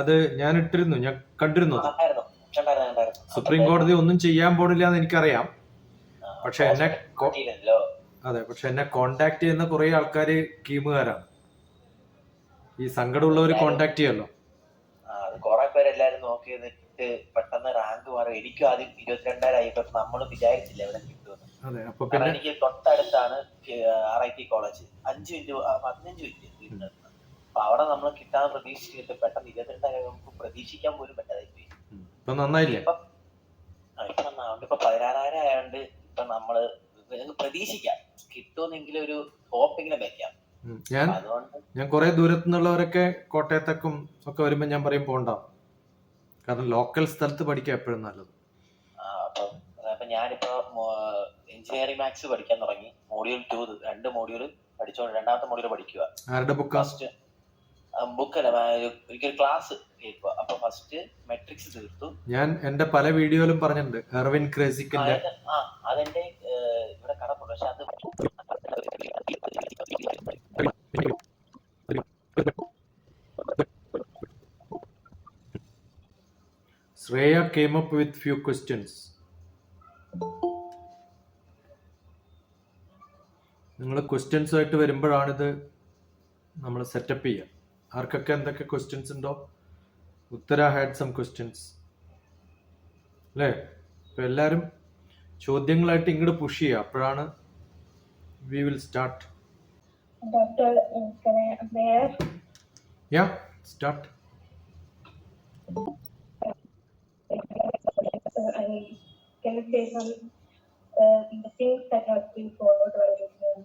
അത് ഞാൻ ഇട്ടിരുന്നു ഞാൻ കണ്ടിരുന്നു സുപ്രീം കോടതി ഒന്നും ചെയ്യാൻ പോണില്ല എന്ന് എനിക്കറിയാം. പക്ഷെ എന്നെ അതെ പക്ഷെ എന്നെ കോണ്ടാക്ട് ചെയ്യുന്ന കുറെ ആൾക്കാര് കീമുകാരാണ്. ഈ സങ്കടമുള്ളവർ കോണ്ടാക്ട് ചെയ്യല്ലോ. കുറെ പേര് എല്ലാരും നോക്കി നിന്നിട്ട് പെട്ടെന്ന് റാങ്ക് മാറും. എനിക്കും ആദ്യം ഇരുപത്തിരണ്ടായിരം ആയിപ്പോ നമ്മൾ വിചാരിച്ചില്ല ഇവിടെ കിട്ടുമെന്ന്. എനിക്ക് തൊട്ടടുത്താണ് ആർ ഐ ടി കോളേജ്. അഞ്ചു മിനിറ്റ് പതിനഞ്ചു മിനിറ്റ് വീടിന്റെ അടുത്ത്. അപ്പൊ അവിടെ നമ്മൾ കിട്ടാൻ പ്രതീക്ഷിച്ചിട്ട് പെട്ടെന്ന് ഇരുപത്തിരണ്ടായിരം നമുക്ക് പ്രതീക്ഷിക്കാൻ പോലും പറ്റാതായി പോയി ഇപ്പൊ നന്നായില്ലേ? ഇപ്പം ഇപ്പൊ പതിനാറായിരം ആയതുകൊണ്ട് ഇപ്പൊ നമ്മൾ നിങ്ങൾക്ക് പ്രതീക്ഷിക്കാം. കിട്ടുമെന്നെങ്കിലും ഒരു ഹോപ്പെങ്കിലും വെക്കാം. ഞാൻ ഞാൻ കുറെ ദൂരത്തു നിന്നുള്ളവരൊക്കെ കോട്ടയത്തേക്കും ഒക്കെ വരുമ്പോ ഞാൻ പറയും പോണ്ട. കാരണം ലോക്കൽ സ്ഥലത്ത് പഠിക്കുക എപ്പോഴും നല്ലത്. അപ്പൊ ഞാനിപ്പോ എഞ്ചിനീയറിംഗ് മാത്സ് പഠിക്കാൻ തുടങ്ങി. മോഡ്യൂൾ ടു രണ്ട് മോഡ്യൂൾ പഠിച്ചോണ്ട് രണ്ടാമത്തെ മോഡ്യൂൾ പഠിക്കുക ആരുടെ ബുക്ക് ഫസ്റ്റ് ബുക്കല്ല ഒരിക്കൽ ക്ലാസ് കേൾക്കുക അപ്പൊ ഫസ്റ്റ് മെട്രിക്സ് തീർത്തു. ഞാൻ എന്റെ പല വീഡിയോയിലും പറഞ്ഞിട്ടുണ്ട് എർവിൻ ക്രേസിക്കിന്റെ ആ അതെന്റെ ഇവിടെ കടപ്പുണ്ട് പക്ഷെ അത് Shreya came up with few questions നിങ്ങൾ ക്വസ്റ്റ്യൻസ് ആയിട്ട് വരുമ്പോഴാണിത് നമ്മൾ സെറ്റപ്പ് ചെയ്യുക. ആർക്കൊക്കെ എന്തൊക്കെ ക്വസ്റ്റ്യൻസ് ഉണ്ടോ? ഉത്തര ഹാഡ് സം ക്വസ്റ്റ്യൻസ് അല്ലേ? ഇപ്പൊ എല്ലാവരും ചോദ്യങ്ങളായിട്ട് ഇങ്ങോട്ട് പുഷ് ചെയ്യുക. അപ്പോഴാണ് we will start yeah start uh, I, can you say some, uh, the things that have been followed while uh,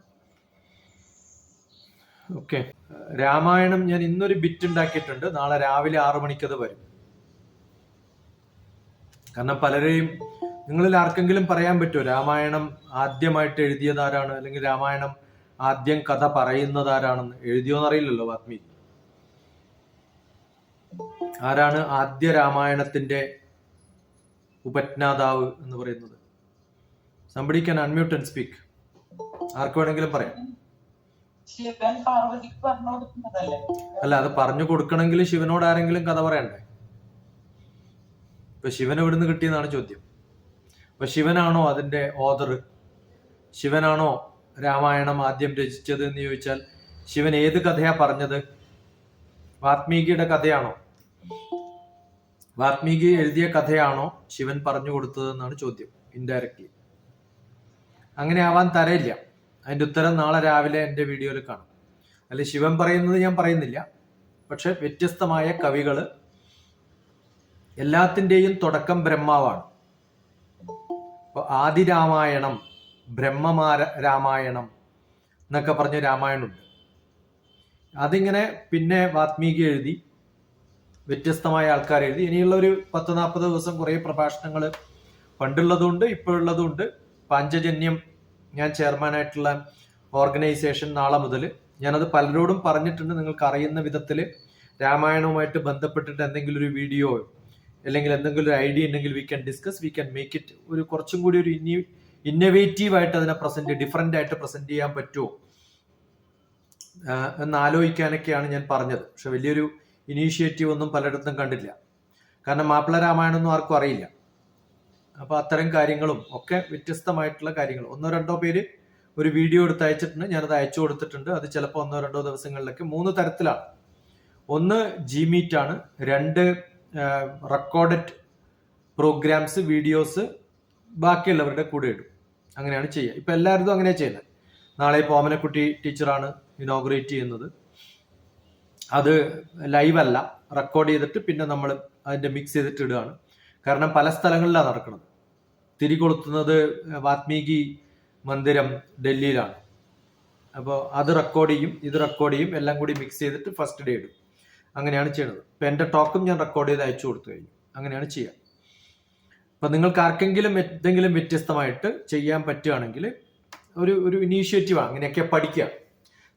okay. Ramayanam ഞാൻ ഇന്നൊരു ബിറ്റ് ഉണ്ടാക്കിയിട്ടുണ്ട്. നാളെ രാവിലെ ആറു മണിക്കത് വരും. കാരണം പലരെയും നിങ്ങളിൽ ആർക്കെങ്കിലും പറയാൻ പറ്റുമോ? രാമായണം ആദ്യമായിട്ട് എഴുതിയതാരാണ് അല്ലെങ്കിൽ രാമായണം ആദ്യം കഥ പറയുന്നതാരാണെന്ന് എഴുതിയോന്ന് അറിയില്ലല്ലോ വാത്മീകി ആരാണ് ആദ്യ രാമായണത്തിന്റെ ഉപജ്ഞാതാവ് എന്ന് പറയുന്നത്? Somebody can unmute and speak ആർക്ക് വേണമെങ്കിലും പറയാം. ശിവൻ പാർവതിക്ക് പറഞ്ഞു കൊടുക്കുന്നതല്ലേ? അല്ല അത് പറഞ്ഞു കൊടുക്കണമെങ്കിൽ ശിവനോട് ആരെങ്കിലും കഥ പറയണ്ടേ? ഇപ്പൊ ശിവൻ എവിടുന്ന് കിട്ടിയെന്നാണ് ചോദ്യം. അപ്പൊ ശിവനാണോ അതിന്റെ ഓദർ ശിവനാണോ രാമായണം ആദ്യം രചിച്ചത് എന്ന് ചോദിച്ചാൽ ശിവൻ ഏത് കഥയാ പറഞ്ഞത്? വാത്മീകിയുടെ കഥയാണോ? വാത്മീകി എഴുതിയ കഥയാണോ ശിവൻ പറഞ്ഞു കൊടുത്തതെന്നാണ് ചോദ്യം ഇൻഡയറക്ട്ലി അങ്ങനെ ആവാൻ തരയില്ല അതിന്റെ ഉത്തരം നാളെ രാവിലെ എന്റെ വീഡിയോയിൽ കാണും. അല്ലെ ശിവൻ പറയുന്നത് ഞാൻ പറയുന്നില്ല. പക്ഷെ വ്യത്യസ്തമായ കവികൾ എല്ലാത്തിന്റെയും തുടക്കം ബ്രഹ്മാവാണ്. അപ്പോൾ ആദി രാമായണം ബ്രഹ്മമാര രാമായണം എന്നൊക്കെ പറഞ്ഞ രാമായണമുണ്ട് അതിങ്ങനെ പിന്നെ വാത്മീകി എഴുതി വ്യത്യസ്തമായ ആൾക്കാർ എഴുതി. ഇനിയുള്ള ഒരു പത്ത് നാൽപ്പത് ദിവസം കുറേ പ്രഭാഷണങ്ങൾ പണ്ടുള്ളതുണ്ട് ഇപ്പോഴുള്ളതുണ്ട്. പാഞ്ചജന്യം ഞാൻ ചെയർമാനായിട്ടുള്ള ഓർഗനൈസേഷൻ നാളെ മുതൽ ഞാനത് പലരോടും പറഞ്ഞിട്ടുണ്ട്. നിങ്ങൾക്ക് അറിയുന്ന വിധത്തിൽ രാമായണവുമായിട്ട് ബന്ധപ്പെട്ടിട്ട് എന്തെങ്കിലും ഒരു വീഡിയോ അല്ലെങ്കിൽ എന്തെങ്കിലും ഒരു ഐഡിയ ഉണ്ടെങ്കിൽ we can discuss we can make it ഒരു കുറച്ചും കൂടി ഒരു ഇനി ഇന്നവേറ്റീവ് ആയിട്ട് അതിനെ പ്രസന്റ് ഡിഫറെന്റ് ആയിട്ട് പ്രസന്റ് ചെയ്യാൻ പറ്റുമോ? എന്ന് ആലോചിക്കാനൊക്കെയാണ് ഞാൻ പറഞ്ഞത്. പക്ഷെ വലിയൊരു ഇനീഷ്യേറ്റീവ് ഒന്നും പലയിടത്തും കണ്ടില്ല കാരണം മാപ്പിള രാമായണം ഒന്നും ആർക്കും അറിയില്ല. അപ്പൊ അത്തരം കാര്യങ്ങളും ഒക്കെ വ്യത്യസ്തമായിട്ടുള്ള കാര്യങ്ങൾ. ഒന്നോ രണ്ടോ പേര് ഒരു വീഡിയോ എടുത്ത് അയച്ചിട്ടുണ്ട്. ഞാനത് അയച്ചു കൊടുത്തിട്ടുണ്ട്. അത് ചിലപ്പോൾ ഒന്നോ രണ്ടോ ദിവസങ്ങളിലൊക്കെ മൂന്ന് തരത്തിലാണ്. ഒന്ന് ജിമീറ്റ് ആണ്. രണ്ട് റെക്കോർഡഡ് പ്രോഗ്രാംസ് വീഡിയോസ് ബാക്കിയുള്ളവരുടെ കൂടെ ഇടും. അങ്ങനെയാണ് ചെയ്യുക. ഇപ്പൊ എല്ലാവരും അങ്ങനെ ചെയ്യുന്നത്. നാളെ പോമനക്കുട്ടി ടീച്ചറാണ് ഇനോഗ്രേറ്റ് ചെയ്യുന്നത്. അത് ലൈവ് അല്ല. റെക്കോർഡ് ചെയ്തിട്ട് പിന്നെ നമ്മൾ അതിന്റെ മിക്സ് ചെയ്തിട്ട് ഇടുകയാണ്. കാരണം പല സ്ഥലങ്ങളിലാണ് നടക്കുന്നത്. തിരികൊളുത്തുന്നത് വാത്മീകി മന്ദിരം ഡൽഹിയിലാണ്. അപ്പോൾ അത് റെക്കോർഡ് ചെയ്യും ഇത് റെക്കോർഡ് ചെയ്യും എല്ലാം കൂടി മിക്സ് ചെയ്തിട്ട് ഫസ്റ്റ് ഡേ ഇടും. അങ്ങനെയാണ് ചെയ്യുന്നത് ഇപ്പം എന്റെ ടോക്കും ഞാൻ റെക്കോർഡ് ചെയ്ത് അയച്ചു കൊടുത്തു കഴിഞ്ഞു. അങ്ങനെയാണ് ചെയ്യുക അപ്പം നിങ്ങൾക്ക് ആർക്കെങ്കിലും എന്തെങ്കിലും വ്യത്യസ്തമായിട്ട് ചെയ്യാൻ പറ്റുകയാണെങ്കിൽ ഒരു ഒരു ഇനീഷ്യേറ്റീവാണ് അങ്ങനെയൊക്കെ പഠിക്കുക.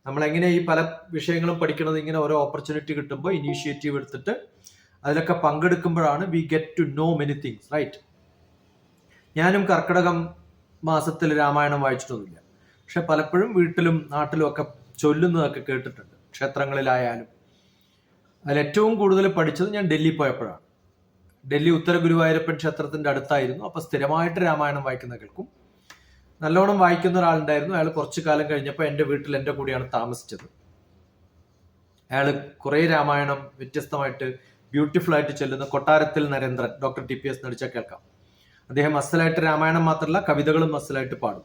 നമ്മളെങ്ങനെ ഈ പല വിഷയങ്ങളും പഠിക്കുന്നത് ഇങ്ങനെ ഓരോ ഓപ്പർച്യൂണിറ്റി കിട്ടുമ്പോൾ ഇനീഷ്യേറ്റീവ് എടുത്തിട്ട് അതിലൊക്കെ പങ്കെടുക്കുമ്പോഴാണ് we get to know many things right ഞാനും കർക്കിടകം മാസത്തിൽ രാമായണം വായിച്ചിട്ടൊന്നുമില്ല. പക്ഷെ പലപ്പോഴും വീട്ടിലും നാട്ടിലും ഒക്കെ ചൊല്ലുന്നതൊക്കെ കേട്ടിട്ടുണ്ട്. ക്ഷേത്രങ്ങളിലായാലും. അതിൽ ഏറ്റവും കൂടുതൽ പഠിച്ചത് ഞാൻ ഡൽഹി പോയപ്പോഴാണ്. ഡൽഹി ഉത്തര ഗുരുവായൂരപ്പൻ ക്ഷേത്രത്തിന്റെ അടുത്തായിരുന്നു. അപ്പൊ സ്ഥിരമായിട്ട് രാമായണം വായിക്കുന്ന കേൾക്കും. നല്ലോണം വായിക്കുന്ന ഒരാളുണ്ടായിരുന്നു. അയാൾ കുറച്ചു കാലം കഴിഞ്ഞപ്പോൾ എന്റെ വീട്ടിൽ എന്റെ കൂടെയാണ് താമസിച്ചത്. അയാൾ കുറേ രാമായണം വ്യത്യസ്തമായിട്ട് ബ്യൂട്ടിഫുൾ ആയിട്ട് ചെല്ലുന്ന കൊട്ടാരത്തിൽ Narendran doctor T P S നടിച്ചാൽ കേൾക്കാം. അദ്ദേഹം അസലായിട്ട് രാമായണം മാത്രമല്ല കവിതകളും അസലായിട്ട് പാടും.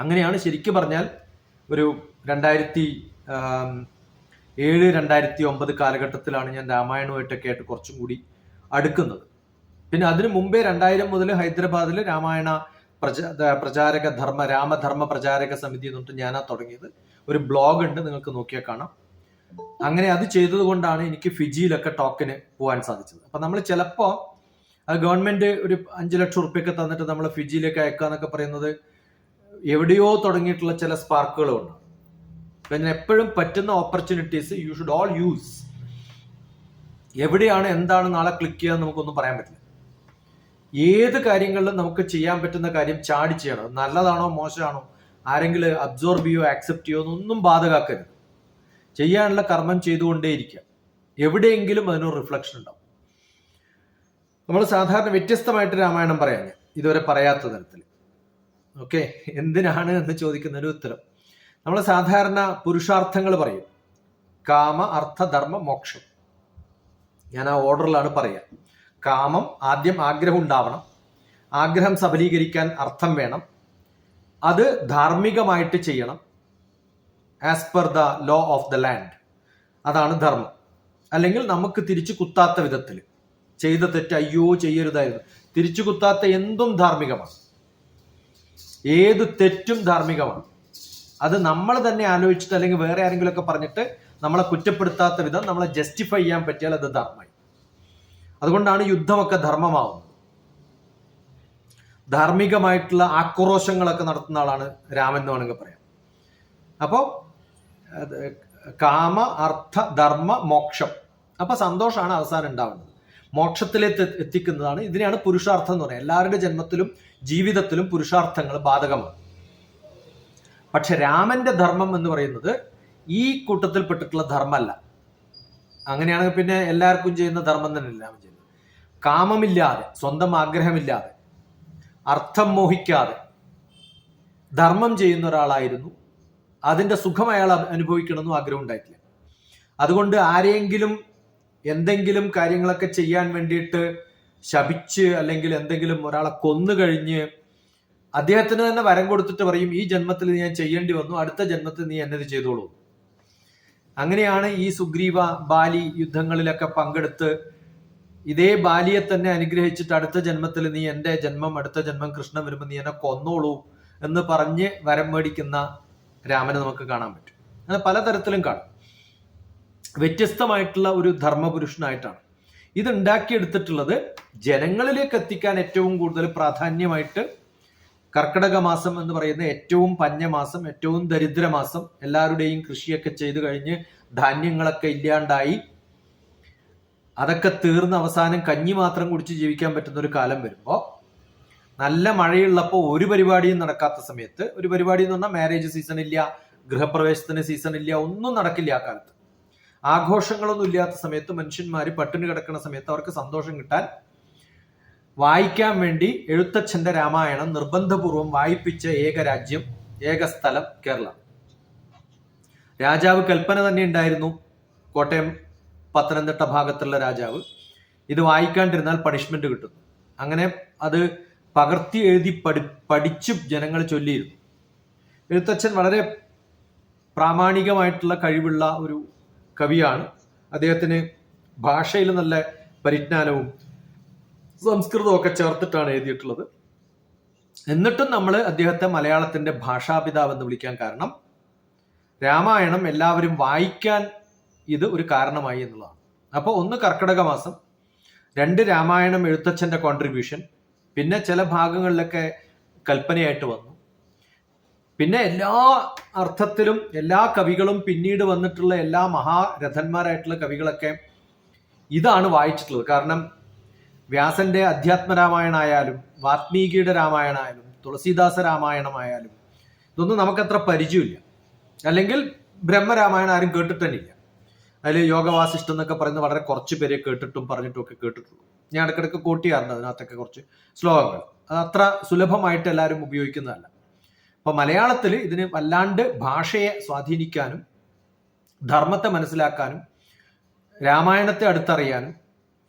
അങ്ങനെയാണ് ശരിക്കും പറഞ്ഞാൽ ഒരു രണ്ടായിരത്തി ഏഴ് രണ്ടായിരത്തി ഒമ്പത് കാലഘട്ടത്തിലാണ് ഞാൻ രാമായണമായിട്ടൊക്കെ ആയിട്ട് കുറച്ചും കൂടി അടുക്കുന്നത്. പിന്നെ അതിനു മുമ്പേ രണ്ടായിരം മുതൽ ഹൈദരാബാദിൽ രാമായണ പ്രചാ പ്രചാരക ധർമ്മ രാമധർമ്മ പ്രചാരക സമിതി എന്നിട്ട് ഞാനാ തുടങ്ങിയത്. ഒരു ബ്ലോഗ് ഉണ്ട് നിങ്ങൾക്ക് നോക്കിയാൽ കാണാം. അങ്ങനെ അത് ചെയ്തത് കൊണ്ടാണ് എനിക്ക് ഫിജിയിലൊക്കെ ടോക്കിന് പോകാൻ സാധിച്ചത്. അപ്പൊ നമ്മൾ ചിലപ്പോ അത് ഗവൺമെന്റ് ഒരു അഞ്ചു ലക്ഷം ഉറുപ്പ്യൊക്കെ തന്നിട്ട് നമ്മൾ ഫിജിയിലേക്ക് അയക്കുക എന്നൊക്കെ പറയുന്നത് എവിടെയോ തുടങ്ങിയിട്ടുള്ള ചില സ്പാർക്കുകളും ഉണ്ട് പിന്നെ എപ്പോഴും പറ്റുന്ന opportunities you should all use എവിടെയാണ് എന്താണ് നാളെ ക്ലിക്ക് ചെയ്യാൻ നമുക്കൊന്നും പറയാൻ പറ്റില്ല. ഏത് കാര്യങ്ങളിലും നമുക്ക് ചെയ്യാൻ പറ്റുന്ന കാര്യം ചാടി ചെയ്യണം. നല്ലതാണോ മോശമാണോ ആരെങ്കിലും അബ്സോർബ് ചെയ്യോ ആക്സെപ്റ്റ് ചെയ്യോ എന്നൊന്നും ബാധകാക്കരുത്. ചെയ്യാനുള്ള കർമ്മം ചെയ്തുകൊണ്ടേയിരിക്കുക. എവിടെയെങ്കിലും അതിനൊരു റിഫ്ലക്ഷൻ ഉണ്ടാവും. നമ്മൾ സാധാരണ വ്യത്യസ്തമായിട്ട് രാമായണം പറയാം. ഇതുവരെ പറയാത്ത തരത്തിൽ. ഓക്കെ? എന്തിനാണ് എന്ന് ചോദിക്കുന്ന ഒരു ഉത്തരം. നമ്മൾ സാധാരണ പുരുഷാർത്ഥങ്ങൾ പറയും. കാമ അർത്ഥ ധർമ്മ മോക്ഷം. ഞാൻ ആ ഓർഡറിലാണ് പറയുക കാമം ആദ്യം ആഗ്രഹം ഉണ്ടാവണം. ആഗ്രഹം സഫലീകരിക്കാൻ അർത്ഥം വേണം. അത് ധാർമ്മികമായിട്ട് ചെയ്യണം. As per the law of the land അതാണ് ധർമ്മം. അല്ലെങ്കിൽ നമുക്ക് തിരിച്ചു കുത്താത്ത വിധത്തിൽ. ചെയ്ത തെറ്റ് അയ്യോ ചെയ്യരുതായിരുന്നു. തിരിച്ചു കുത്താത്ത എന്തും ധാർമ്മികമാണ്. ഏത് തെറ്റും ധാർമ്മികമാണ്. അത് നമ്മൾ തന്നെ ആലോചിച്ചിട്ട് അല്ലെങ്കിൽ വേറെ ആരെങ്കിലും ഒക്കെ പറഞ്ഞിട്ട് നമ്മളെ കുറ്റപ്പെടുത്താത്ത വിധം നമ്മളെ ജസ്റ്റിഫൈ ചെയ്യാൻ പറ്റിയാൽ അത് ധർമ്മമായി. അതുകൊണ്ടാണ് യുദ്ധമൊക്കെ ധർമ്മമാവുന്നത്. ധാർമ്മികമായിട്ടുള്ള ആക്രോശങ്ങളൊക്കെ നടത്തുന്ന ആളാണ് രാമൻ എന്ന് വേണമെങ്കിൽ പറയാം. അപ്പോൾ കാമ അർത്ഥ ധർമ്മ മോക്ഷം. അപ്പൊ സന്തോഷമാണ് അവസാനം ഉണ്ടാവുന്നത്. മോക്ഷത്തിലേക്ക് എത്തിക്കുന്നതാണ്. ഇതിനെയാണ് പുരുഷാർത്ഥം എന്ന് പറയുന്നത്. എല്ലാവരുടെ ജന്മത്തിലും ജീവിതത്തിലും പുരുഷാർത്ഥങ്ങൾ ബാധകമാണ്. പക്ഷെ രാമന്റെ ധർമ്മം എന്ന് പറയുന്നത് ഈ കൂട്ടത്തിൽപ്പെട്ടിട്ടുള്ള ധർമ്മമല്ല. അങ്ങനെയാണെങ്കിൽ പിന്നെ എല്ലാവർക്കും ചെയ്യുന്ന ധർമ്മം തന്നെ രാമൻ ചെയ്യുന്നത്? കാമമില്ലാതെ സ്വന്തം ആഗ്രഹമില്ലാതെ അർത്ഥം മോഹിക്കാതെ ധർമ്മം ചെയ്യുന്ന ഒരാളായിരുന്നു. അതിന്റെ സുഖം അയാൾ അനുഭവിക്കണമെന്നും ആഗ്രഹം ഉണ്ടായിട്ടില്ല. അതുകൊണ്ട് ആരെങ്കിലും എന്തെങ്കിലും കാര്യങ്ങളൊക്കെ ചെയ്യാൻ വേണ്ടിയിട്ട് ശപിച്ച് അല്ലെങ്കിൽ എന്തെങ്കിലും ഒരാളെ കൊന്നു കഴിഞ്ഞ് അദ്ദേഹത്തിന് തന്നെ വരം കൊടുത്തിട്ട് പറയും ഈ ജന്മത്തിൽ ഞാൻ ചെയ്യേണ്ടി വന്നു അടുത്ത ജന്മത്തിൽ നീ എന്നത് ചെയ്തോളൂ. അങ്ങനെയാണ് ഈ സുഗ്രീവ ബാലി യുദ്ധങ്ങളിലൊക്കെ പങ്കെടുത്ത് ഇതേ ബാലിയെ തന്നെ അനുഗ്രഹിച്ചിട്ട് അടുത്ത ജന്മത്തിൽ നീ എന്റെ ജന്മം അടുത്ത ജന്മം കൃഷ്ണൻ വരുമ്പോൾ നീ എന്നെ കൊന്നോളൂ എന്ന് പറഞ്ഞ് വരം മേടിക്കുന്ന രാമനെ നമുക്ക് കാണാൻ പറ്റും. അങ്ങനെ പലതരത്തിലും കാണും. വ്യത്യസ്തമായിട്ടുള്ള ഒരു ധർമ്മപുരുഷനായിട്ടാണ്. ഇത് ഉണ്ടാക്കിയെടുത്തിട്ടുള്ളത് ജനങ്ങളിലേക്ക് എത്തിക്കാൻ ഏറ്റവും കൂടുതൽ പ്രാധാന്യമായിട്ട് കർക്കിടക മാസം എന്ന് പറയുന്ന ഏറ്റവും പഞ്ഞമാസം ഏറ്റവും ദരിദ്രമാസം എല്ലാവരുടെയും കൃഷിയൊക്കെ ചെയ്തു കഴിഞ്ഞ് ധാന്യങ്ങളൊക്കെ ഇല്ലാണ്ടായി അതൊക്കെ തീർന്ന് അവസാനം കഞ്ഞി മാത്രം കുടിച്ച് ജീവിക്കാൻ പറ്റുന്ന ഒരു കാലം വരുമ്പോൾ നല്ല മഴയുള്ളപ്പോൾ ഒരു പരിപാടിയും നടക്കാത്ത സമയത്ത് ഒരു പരിപാടി എന്ന് പറഞ്ഞാൽ മാരേജ് സീസൺ ഇല്ല ഗൃഹപ്രവേശത്തിന് സീസൺ ഇല്ല ഒന്നും നടക്കില്ല ആ കാലത്ത്. ആഘോഷങ്ങളൊന്നും ഇല്ലാത്ത സമയത്ത് മനുഷ്യന്മാർ പട്ടിണി കിടക്കുന്ന സമയത്ത് അവർക്ക് സന്തോഷം കിട്ടാൻ വായിക്കാൻ വേണ്ടി എഴുത്തച്ഛന്റെ രാമായണം നിർബന്ധപൂർവം വായിപ്പിച്ച ഏക രാജ്യം ഏക സ്ഥലം കേരളം. രാജാവ് കൽപ്പന തന്നെ ഉണ്ടായിരുന്നു. കോട്ടയം പത്തനംതിട്ട ഭാഗത്തുള്ള രാജാവ്. ഇത് വായിക്കാണ്ടിരുന്നാൽ പണിഷ്മെന്റ് കിട്ടും. അങ്ങനെ അത് പകർത്തി എഴുതി പഠി പഠിച്ചു ജനങ്ങൾ ചൊല്ലിയിരുന്നു. എഴുത്തച്ഛൻ വളരെ പ്രാമാണികമായിട്ടുള്ള കഴിവുള്ള ഒരു കവിയാണ്. അദ്ദേഹത്തിന് ഭാഷയിൽ നല്ല പരിജ്ഞാനവും സംസ്കൃതവും ഒക്കെ ചേർത്തിട്ടാണ് എഴുതിയിട്ടുള്ളത്. എന്നിട്ടും നമ്മൾ അദ്ദേഹത്തെ മലയാളത്തിന്റെ ഭാഷാപിതാവ് എന്ന് വിളിക്കാൻ കാരണം രാമായണം എല്ലാവരും വായിക്കാൻ ഇത് ഒരു കാരണമായി എന്നുള്ളതാണ്. അപ്പോൾ ഒന്ന് കർക്കിടക മാസം രണ്ട് രാമായണം എഴുത്തച്ഛന്റെ കോൺട്രിബ്യൂഷൻ പിന്നെ ചില ഭാഗങ്ങളിലൊക്കെ കൽപ്പനയായിട്ട് വന്നു. പിന്നെ എല്ലാ അർത്ഥത്തിലും എല്ലാ കവികളും പിന്നീട് വന്നിട്ടുള്ള എല്ലാ മഹാരഥന്മാരായിട്ടുള്ള കവികളൊക്കെ ഇതാണ് വായിച്ചിട്ടുള്ളത്. കാരണം വ്യാസന്റെ അധ്യാത്മ രാമായണമായാലും വാത്മീകിയുടെ രാമായണമായാലും തുളസീദാസ രാമായണമായാലും ഇതൊന്നും നമുക്കത്ര പരിചയമില്ല. അല്ലെങ്കിൽ ബ്രഹ്മരാമായണം ആരും കേട്ടിട്ടന്നില്ല. അതിൽ യോഗവാസിഷ്ടം എന്നൊക്കെ പറയുന്നത് വളരെ കുറച്ച് പേരെ കേട്ടിട്ടും പറഞ്ഞിട്ടും ഒക്കെ കേട്ടിട്ടുള്ളൂ. ഞാൻ ഇടയ്ക്കിടയ്ക്ക് കോട്ട് അതിനകത്തൊക്കെ കുറച്ച് ശ്ലോകങ്ങൾ. അത് അത്ര സുലഭമായിട്ട് എല്ലാവരും ഉപയോഗിക്കുന്നതല്ല. അപ്പൊ മലയാളത്തിൽ ഇതിന് വല്ലാണ്ട് ഭാഷയെ സ്വാധീനിക്കാനും ധർമ്മത്തെ മനസ്സിലാക്കാനും രാമായണത്തെ അടുത്തറിയാനും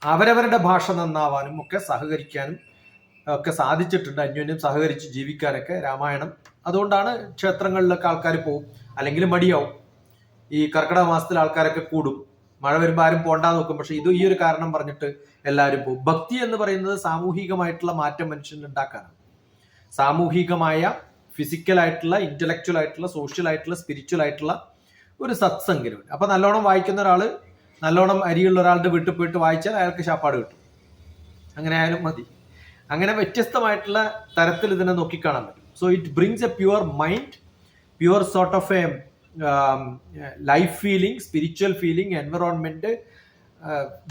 അവരവരുടെ ഭാഷ നന്നാവാനും ഒക്കെ സഹകരിക്കാനും ഒക്കെ സാധിച്ചിട്ടുണ്ട്. അന്യോന്യം സഹകരിച്ച് ജീവിക്കാനൊക്കെ രാമായണം. അതുകൊണ്ടാണ് ക്ഷേത്രങ്ങളിലൊക്കെ ആൾക്കാർ പോവും. അല്ലെങ്കിൽ മടിയാവും. ഈ കർക്കിടക മാസത്തിൽ ആൾക്കാരൊക്കെ കൂടും. മഴ വരുമ്പോൾ ആരും പോണ്ടാ നോക്കും. പക്ഷെ ഇത് ഈ ഒരു കാരണം പറഞ്ഞിട്ട് എല്ലാവരും പോകും ഭക്തി എന്ന് പറയുന്നത് സാമൂഹികമായിട്ടുള്ള മാറ്റം മനുഷ്യനുണ്ടാക്കാനാണ് സാമൂഹികമായ ഫിസിക്കൽ ആയിട്ടുള്ള ഇന്റലക്ച്വൽ ആയിട്ടുള്ള സോഷ്യൽ ആയിട്ടുള്ള സ്പിരിച്വൽ ആയിട്ടുള്ള ഒരു സത്സംഗരം അപ്പൊ നല്ലോണം വായിക്കുന്ന ഒരാൾ നല്ലോണം അരിയുള്ള ഒരാളുടെ വീട്ടിൽ പോയിട്ട് വായിച്ചാൽ അയാൾക്ക് ശാപ്പാട് കിട്ടും. അങ്ങനെ ആയാലും മതി. അങ്ങനെ വ്യത്യസ്തമായിട്ടുള്ള തരത്തിൽ ഇതിനെ നോക്കിക്കാണാൻ പറ്റും. So it brings a pure mind pure sort of a life feeling spiritual feeling environment